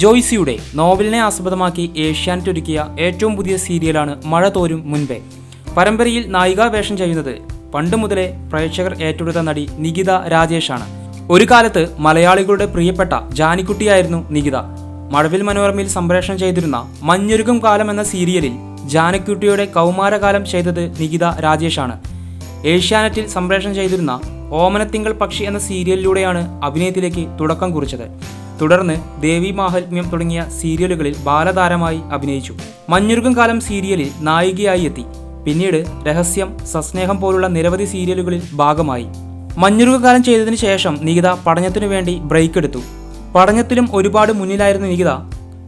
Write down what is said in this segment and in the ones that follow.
ജോയ്സിയുടെ നോവലിനെ ആസ്പദമാക്കി ഏഷ്യാനെറ്റ് ഒരുക്കിയ ഏറ്റവും പുതിയ സീരിയലാണ് മഴ തോരും മുൻപേ. പരമ്പരയിൽ നായികാ വേഷം ചെയ്യുന്നത് പണ്ട് മുതലേ പ്രേക്ഷകർ ഏറ്റെടുത്ത നടി നികിത രാജേഷാണ്. ഒരു കാലത്ത് മലയാളികളുടെ പ്രിയപ്പെട്ട ജാനിക്കുട്ടിയായിരുന്നു നികിത. മഴവിൽ മനോരമയിൽ സംപ്രേഷണം ചെയ്തിരുന്ന മഞ്ഞൊരുക്കും കാലം എന്ന സീരിയലിൽ ജാനക്കുട്ടിയുടെ കൗമാരകാലം ചെയ്തത് നികിത രാജേഷാണ്. ഏഷ്യാനെറ്റിൽ സംപ്രേഷണം ചെയ്തിരുന്ന ഓമനത്തിങ്കൾ പക്ഷി എന്ന സീരിയലിലൂടെയാണ് അഭിനയത്തിലേക്ക് തുടക്കം കുറിച്ചത്. തുടർന്ന് ദേവി മാഹാത്മ്യം തുടങ്ങിയ സീരിയലുകളിൽ ബാലതാരമായി അഭിനയിച്ചു. മഞ്ഞുരുകും കാലം സീരിയലിൽ നായികയായി എത്തി. പിന്നീട് രഹസ്യം സസ്നേഹം പോലുള്ള നിരവധി സീരിയലുകളിൽ ഭാഗമായി. മഞ്ഞുരുക കാലം ചെയ്തതിനു ശേഷം നികിത പഠനത്തിനു വേണ്ടി ബ്രേക്ക് എടുത്തു. പഠനത്തിലും ഒരുപാട് മുന്നിലായിരുന്ന നികിത.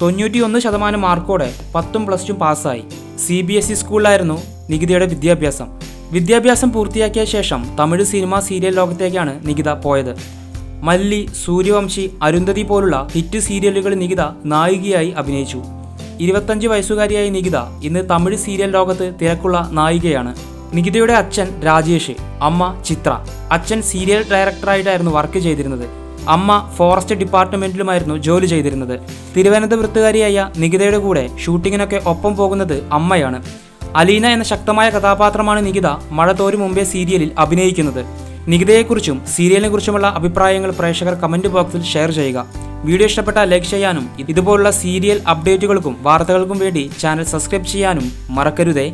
തൊണ്ണൂറ്റിയൊന്ന് ശതമാനം മാർക്കോടെ പത്തും പ്ലസ് ടു പാസ്സായി. സി ബി എസ് ഇ സ്കൂളിലായിരുന്നു നികിതയുടെ വിദ്യാഭ്യാസം. വിദ്യാഭ്യാസം പൂർത്തിയാക്കിയ ശേഷം തമിഴ് സിനിമ സീരിയൽ ലോകത്തേക്കാണ് നികിത പോയത്. മല്ലി സൂര്യവംശി അരുന്ധതി പോലുള്ള ഹിറ്റ് സീരിയലുകളിൽ നികിത നായികയായി അഭിനയിച്ചു. ഇരുപത്തഞ്ച് വയസ്സുകാരിയായ നികിത ഇന്ന് തമിഴ് സീരിയൽ ലോകത്ത് തിരക്കുള്ള നായികയാണ്. നികിതയുടെ അച്ഛൻ രാജേഷ് അമ്മ ചിത്ര. അച്ഛൻ സീരിയൽ ഡയറക്ടറായിട്ടായിരുന്നു വർക്ക് ചെയ്തിരുന്നത്. അമ്മ ഫോറസ്റ്റ് ഡിപ്പാർട്ട്മെന്റിലുമായിരുന്നു ജോലി ചെയ്തിരുന്നത്. തിരുവനന്തപുരത്തുകാരിയായ നികിതയുടെ കൂടെ ഷൂട്ടിങ്ങിനൊക്കെ ഒപ്പം പോകുന്നത് അമ്മയാണ്. അലീന എന്ന ശക്തമായ കഥാപാത്രമാണ് നികിത മഴ തോരും മുമ്പേ സീരിയലിൽ അഭിനയിക്കുന്നത്. നികിതയെക്കുറിച്ചും സീരിയലിനെ കുറിച്ചുമുള്ള അഭിപ്രായങ്ങൾ പ്രേക്ഷകർ കമന്റ് ബോക്സിൽ ഷെയർ ചെയ്യുക. വീഡിയോ ഇഷ്ടപ്പെട്ടാൽ ലൈക്ക് ചെയ്യാനും ഇതുപോലുള്ള സീരിയൽ അപ്ഡേറ്റുകൾക്കും വാർത്തകൾക്കും വേണ്ടി ചാനൽ സബ്സ്ക്രൈബ് ചെയ്യാനും മറക്കരുതേ.